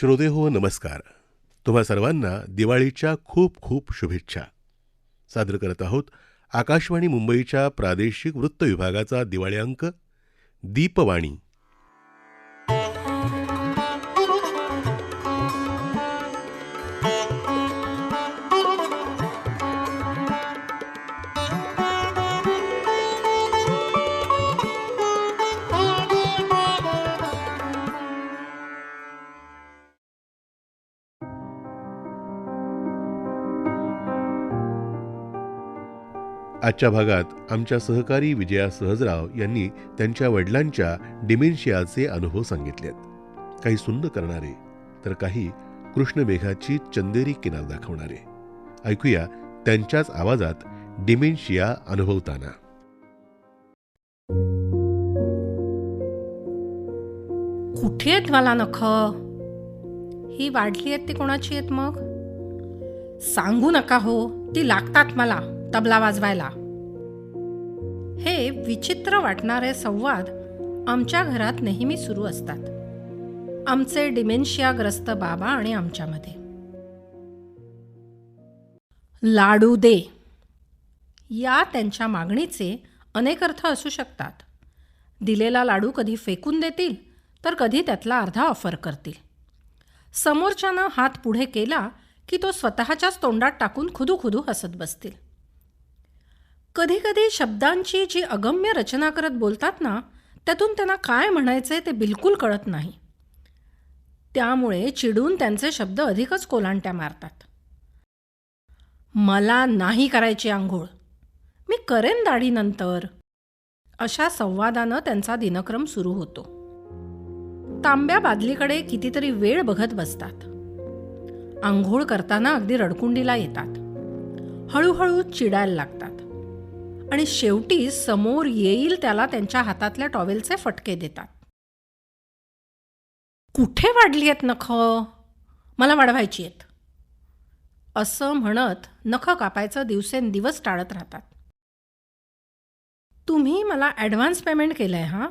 श्रोते हो नमस्कार. तुम्हा सर्वांना दिवाळीच्या खूप खूप शुभेच्छा. सादर करत आहोत आकाशवाणी मुंबईच्या प्रादेशिक वृत्त विभागाचा दिवाळी अंक दीपवाणी. आजच्या भागात आमच्या सहकारी विजया सहजराव यांनी त्यांच्या वडिलांच्या डिमेन्शियाचे अनुभव सांगितलेत. काही सुंद करणारे तर काही कृष्णमेघाची चंदेरी किनार दाखवणारे. ऐकूया त्यांच्याच आवाजात डिमेन्शिया अनुभवताना. कुठे आहेत मला नख? ही वाढली आहेत ती कोणाची आहेत मग? सांगू नका हो ती लागतात मला. तबला वाजवायला. हे विचित्र वाटणारे संवाद आमच्या घरात नेहमी सुरू असतात. आमचे डिमेन्शियाग्रस्त बाबा आणि आमच्यामध्ये. लाडू दे. या त्यांच्या मागणीचे अनेक अर्थ असू शकतात. दिलेला लाडू कधी फेकून देतील तर कधी त्यातला अर्धा ऑफर करतील. समोरच्यानं हात पुढे केला की तो स्वतःच्याच तोंडात टाकून खुदू खुदू हसत बसतील. कधीकधी शब्दांची जी अगम्य रचना करत बोलतात ना त्यातून त्यांना काय म्हणायचे ते बिलकुल कळत नाही. त्यामुळे चिडून त्यांचे शब्द अधिकच कोलांट्या मारतात. मला नाही करायची आंघोळ. मी करेन दाढीनंतर. अशा संवादानं त्यांचा दिनक्रम सुरू होतो. तांब्या बादलीकडे कितीतरी वेळ बघत बसतात. आंघोळ करताना अगदी रडकुंडीला येतात. हळूहळू चिडायला लागतात. आणि शेवटी समोर येईल त्याला त्यांच्या हातातल्या टॉवेलचे फटके देतात. कुठे वाढली आहेत नख? मला वाढवायची आहेत. असं म्हणत नख कापायचं दिवसेंदिवस टाळत राहतात. तुम्ही मला ॲडव्हान्स पेमेंट केलं आहे हां?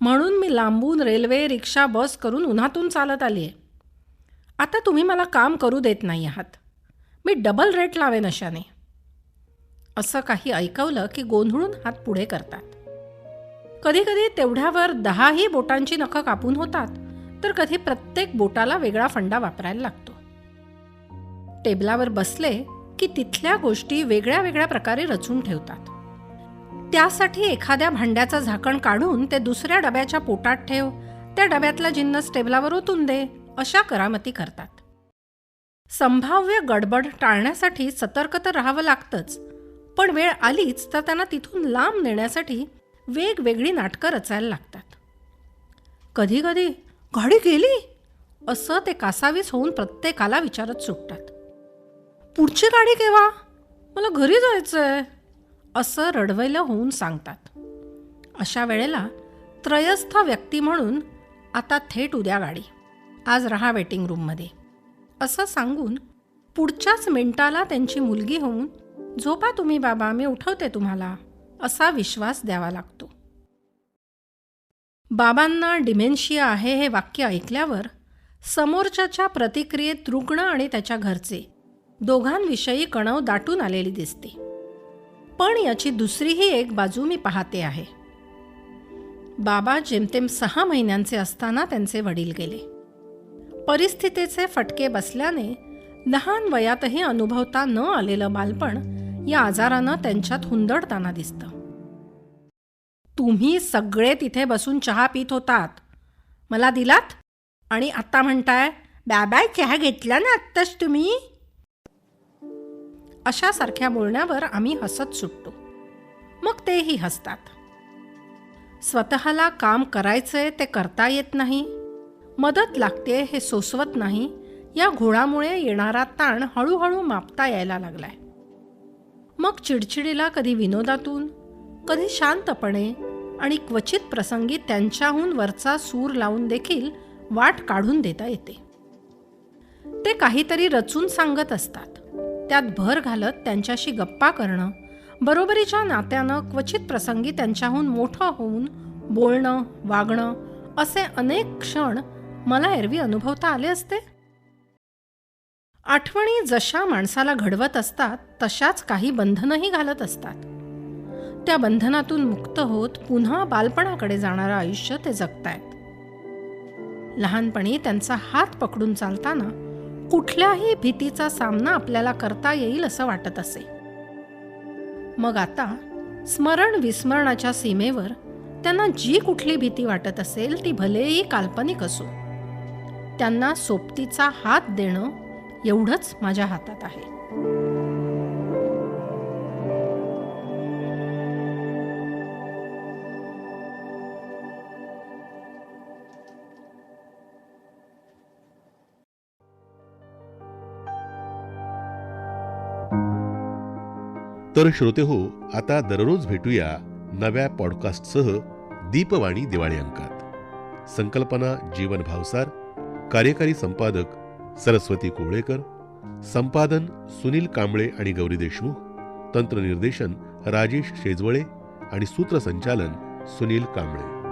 म्हणून मी लांबून रेल्वे रिक्षा बस करून उन्हातून चालत आली आहे आता तुम्ही मला काम करू देत नाही आहात. मी डबल रेट लावेन अशाने. असं काही ऐकवलं की गोंधळून हात पुढे करतात. कधीकधी तेवढ्यावर दहाही बोटांची नखं कापून होतात तर कधी प्रत्येक बोटाला वेगळा फंडा वापरायला लागतो. टेबलावर बसले की तिथल्या गोष्टी वेगळ्या वेगळ्या प्रकारे रचून ठेवतात. त्यासाठी एखाद्या भांड्याचं झाकण काढून ते दुसऱ्या डब्याच्या पोटात ठेव त्या डब्यातला जिन्नस टेबलावर ओतून दे अशा करामती करतात. संभाव्य गडबड टाळण्यासाठी सतर्क तर राहावं लागतंच पण वेळ आलीच तर त्यांना तिथून लांब नेण्यासाठी वेगवेगळी नाटकं रचायला लागतात. कधी कधी गाडी गेली? असं ते कासावीस होऊन प्रत्येकाला विचारत सुटतात. पुढची गाडी केव्हा? मला घरी जायचं आहे असं रडवैलं होऊन सांगतात. अशा वेळेला त्रयस्थ व्यक्ती म्हणून आता थेट उद्या गाडी. आज रहा वेटिंग रूममध्ये. असं सांगून पुढच्याच मिनिटाला त्यांची मुलगी होऊन झोपा तुम्ही बाबा मी उठवते तुम्हाला. असा विश्वास द्यावा लागतो. बाबांना डिमेन्शिया आहे हे वाक्य ऐकल्यावर समोरच्याच्या प्रतिक्रियेत रुग्ण आणि त्याच्या घरचे दोघांविषयी कणव दाटून आलेली दिसते. पण याची दुसरीही एक बाजू मी पाहते आहे. बाबा जेमतेम सहा महिन्यांचे असताना त्यांचे वडील गेले. परिस्थितीचे फटके बसल्याने लहान वयातही अनुभवता न आलेलं बालपण या आजारानं त्यांच्यात हुंदडताना दिसतं. तुम्ही सगळे तिथे बसून चहा पित होतात. मला दिलात? आणि आता म्हणताय बॅबाय चहा घेतला ना आत्ताच तुम्ही? अशासारख्या बोलण्यावर आम्ही हसत सुटतो. मग तेही हसतात. स्वतःला काम करायचंय ते करता येत नाही. मदत लागते हे सोसवत नाही. या घोळामुळे येणारा ताण हळूहळू मापता यायला लागलाय. मग चिडचिडीला कधी विनोदातून कधी शांतपणे आणि क्वचित प्रसंगी त्यांच्याहून वरचा सूर लावून देखील वाट काढून देता येते. ते काहीतरी रचून सांगत असतात. त्यात भर घालत त्यांच्याशी गप्पा करणं बरोबरीच्या नात्यानं क्वचित प्रसंगी त्यांच्याहून मोठं होऊन बोलणं वागणं असे अनेक क्षण मला एरवी अनुभवता आले असते? आठवणी जशा माणसाला घडवत असतात तशाच काही बंधनही घालत असतात. त्या बंधनातून मुक्त होत पुन्हा बालपणाकडे जाणारं आयुष्य ते जगतायत. लहानपणी त्यांचा हात पकडून चालताना कुठल्याही भीतीचा सामना आपल्याला करता येईल असं वाटत असे. मग आता स्मरण विस्मरणाच्या सीमेवर त्यांना जी कुठली भीती वाटत असेल ती भलेही काल्पनिक असो. त्यांना सोबतीचा हात देणं एवढंच माझ्या हातात आहे. तर श्रोते हो आता दररोज भेटूया नव्या पॉडकास्टसह दीपवाणी दिवाळी अंकात. संकल्पना जीवन भावसार कार्यकारी संपादक सरस्वती कोवळेकर संपादन सुनील कांबळे आणि गौरी देशमुख तंत्रनिर्देशन राजेश शेजवळे आणि सूत्रसंचालन सुनील कांबळे.